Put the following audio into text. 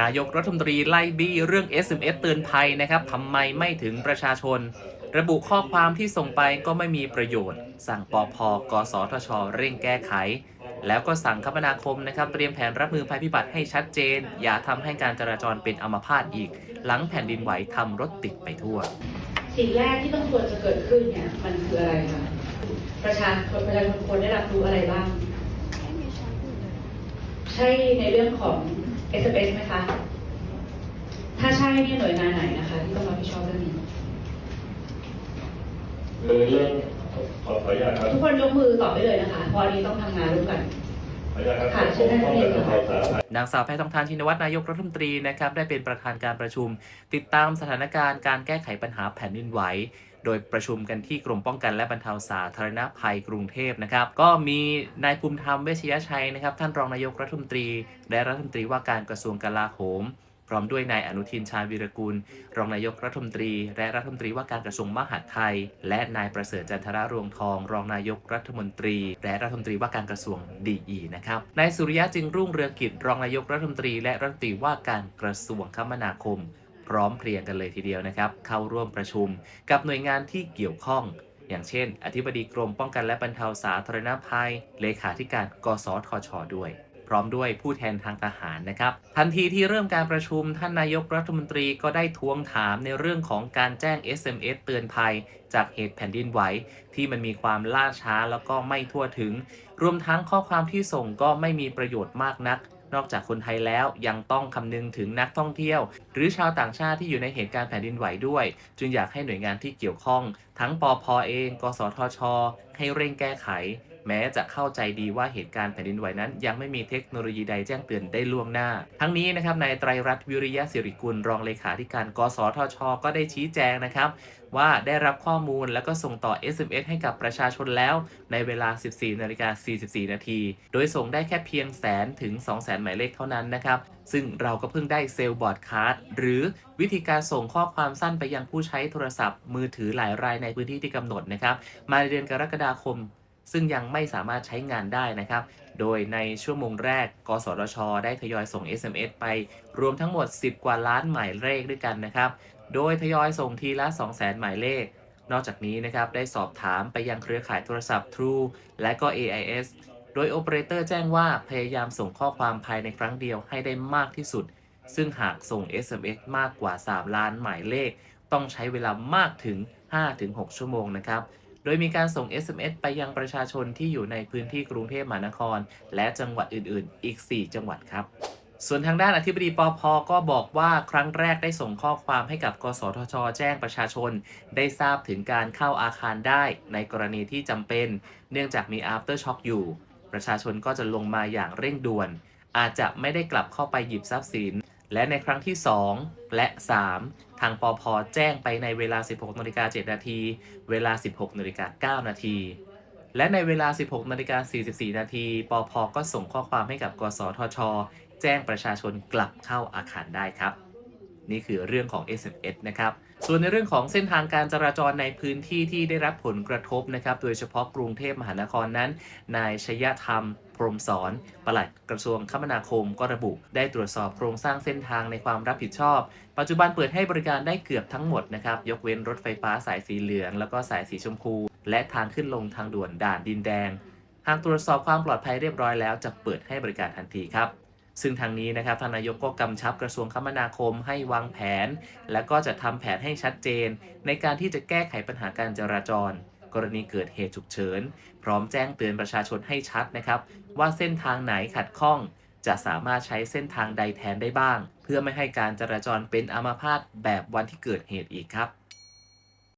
นายกรัฐมนตรีไล่บี้เรื่อง SMS เตือนภัยนะครับทำไมไม่ถึงประชาชน ระบุข้อความที่ส่งไปก็ไม่มีประโยชน์ สั่งปอพกสทช เร่งแก้ไข แล้วก็สั่งคมนาคมนะครับ เตรียมแผนรับมือภัยพิบัติให้ชัดเจน อย่าทำให้การจราจรเป็นอัมพาตอีก หลังแผ่นดินไหวทำรถติดไปทั่ว สิ่งแรกที่ต้องควรจะเกิดขึ้นเนี่ยมันคืออะไรคะประชาชนประชาชนควรได้รับรู้อะไรบ้าง ใช่ในเรื่องของ SMS ไหมคะ ถ้าใช่เนี่ยหน่วยงานไหนนะคะ ที่ต้องรับผิดชอบเรื่องนี้ คือเรื่องขอขออนุญาตครับทุกคนยกมือตอบได้เลยนะคะเพราะอันนี้ต้องทำงานร่วมกัน ขออนุญาตครับค่ะเชิผญมท่านป้องกันเองบรรค่ะเทาสาธารณภัยนางสาวแพทองทานชินวัตรนายกรัฐมนตรีนะครับได้เป็นประธานการประชุม ติดตามสถานการณ์การแก้ไขปัญหาแผ่นดินไหว โดยประชุมกันที่กรมป้องกันและบรรเทาสาธารณภัยกรุงเทพนะครับ ก็มีนายภูมิธรรมเวชยชัยนะครับ ท่านรองนายกรัฐมนตรี และรัฐมนตรีว่าการกระทรวงกลาโหม พร้อมด้วยนายอนุทินชาญวีรกูลรองนายกรัฐมนตรี และรัฐมนตรีว่าการกระทรวงมหาดไทย และนายประเสริฐจันทรารวงทอง รองนายกรัฐมนตรี และรัฐมนตรีว่าการกระทรวงดีอีนะครับนายสุริยะจึงรุ่งเรืองกิจรองนายกรัฐมนตรี และรัฐมนตรีว่าการกระทรวงคมนาคม พร้อมเพรียงกันเลยทีเดียวนะครับ เข้าร่วมประชุมกับหน่วยงานที่เกี่ยวข้อง อย่างเช่น อธิบดีกรมป้องกันและบรรเทาสาธารณภัย เลขาธิการกสทช ด้วยพร้อมด้วยผู้แทนทางทหารนะครับ ทันทีที่เริ่มการประชุมท่านนายกรัฐมนตรีก็ได้ทวงถามในเรื่องของการแจ้ง SMS เตือนภัย จากเหตุแผ่นดินไหว ที่มันมีความล่าช้าแล้วก็ไม่ทั่วถึง รวมทั้งข้อความที่ส่งก็ไม่มีประโยชน์มากนัก นอกจากคนไทยแล้วยังต้องคำนึงถึงนักท่องเที่ยว หรือชาวต่างชาติที่อยู่ในเหตุการณ์แผ่นดินไหวด้วย จึงอยากให้หน่วยงานที่เกี่ยวข้อง ทั้งปอพเอง กสทช ให้เร่งแก้ไข แม้จะเข้าใจดีว่าเหตุการณ์แผ่นดินไหวนั้น ยังไม่มีเทคโนโลยีใดแจ้งเตือนได้ล่วงหน้า ทั้งนี้นะครับนายไตรรัตน์วิริยะสิริกุลรองเลขาธิการกสทช ก็ได้ชี้แจงนะครับว่าได้รับข้อมูลแล้วก็ส่งต่อ SMS ให้กับประชาชนแล้ว ในเวลา 14นาฬิกา44 นาที โดยส่งได้แค่เพียงแสนถึง 2 0 0แสนหมายเลขเท่านั้นนะครับ ซึ่งเราก็เพิ่งได้เซลล์บอร์ดคาร์ดหรือวิธีการส่งข้อความสั้นไปยังผู้ใช้โทรศัพท์ มือถือหลายรายในพื้นที่ที่กำหนดนะครับ มาในเดือนกรกฎาคม ซึ่งยังไม่สามารถใช้งานได้นะครับ โดยในชั่วโมงแรก กสทช ได้ทยอยส่ง SMS ไป รวมทั้งหมด 10 กว่าล้านหมายเลขด้วยกันนะครับ โดยทยอยส่งทีละ 200,000 หมายเลข นอกจากนี้นะครับ ได้สอบถามไปยังเครือข่ายโทรศัพท์ True และก็ AIS โดยโอเปอเรเตอร์แจ้งว่าพยายามส่งข้อความภายในครั้งเดียวให้ได้มากที่สุด ซึ่งหากส่ง SMS มากกว่า 3 ล้านหมายเลข ต้องใช้เวลามากถึง 5-6 ชั่วโมงนะครับ โดยมีการส่ง SMS ไปยังประชาชนที่อยู่ในพื้นที่กรุงเทพมหานคร และจังหวัดอื่นๆ อีก 4 จังหวัดครับส่วนทางด้านอธิบดีปอพอก็บอกว่าครั้งแรกได้ส่งข้อความให้กับกสทช แจ้งประชาชน ได้ทราบถึงการเข้าอาคารได้ในกรณีที่จำเป็น เนื่องจากมี after shock อยู่ ประชาชนก็จะลงมาอย่างเร่งด่วน อาจจะไม่ได้กลับเข้าไปหยิบทรัพย์สิน และในครั้งที่ 2 และ 3 ทางปอพแจ้งไปในเวลา 16นาฬิกา7นาที เวลา 16นาฬิกา9นาที และในเวลา 16นาฬิกา44นาทีปอพก็ส่งข้อความให้กับกสทช แจ้งประชาชนกลับเข้าอาคารได้ครับ นี่คือเรื่องของ SMS นะครับ ส่วนในเรื่องของเส้นทางการจราจรในพื้นที่ที่ได้รับผลกระทบนะครับ โดยเฉพาะกรุงเทพมหานครนั้น นายชยธรรม รมสอน ปลัดกระทรวงคมนาคมก็ระบุ ได้ตรวจสอบโครงสร้างเส้นทางในความรับผิดชอบ ปัจจุบันเปิดให้บริการได้เกือบทั้งหมดนะครับ ยกเว้นรถไฟฟ้าสายสีเหลือง แล้วก็สายสีชมพู และทางขึ้นลงทางด่วนด่านดินแดง หากตรวจสอบความปลอดภัยเรียบร้อยแล้วจะเปิดให้บริการทันทีครับซึ่งทางนี้นะครับท่านนายกก็กำชับกระทรวงคมนาคมให้วางแผน และก็จะทำแผนให้ชัดเจน ในการที่จะแก้ไขปัญหาการจราจร กรณีเกิดเหตุฉุกเฉิน พร้อมแจ้งเตือนประชาชนให้ชัดนะครับ ว่าเส้นทางไหนขัดข้อง จะสามารถใช้เส้นทางใดแทนได้บ้าง เพื่อไม่ให้การจราจรเป็นอัมพาตแบบวันที่เกิดเหตุอีกครับ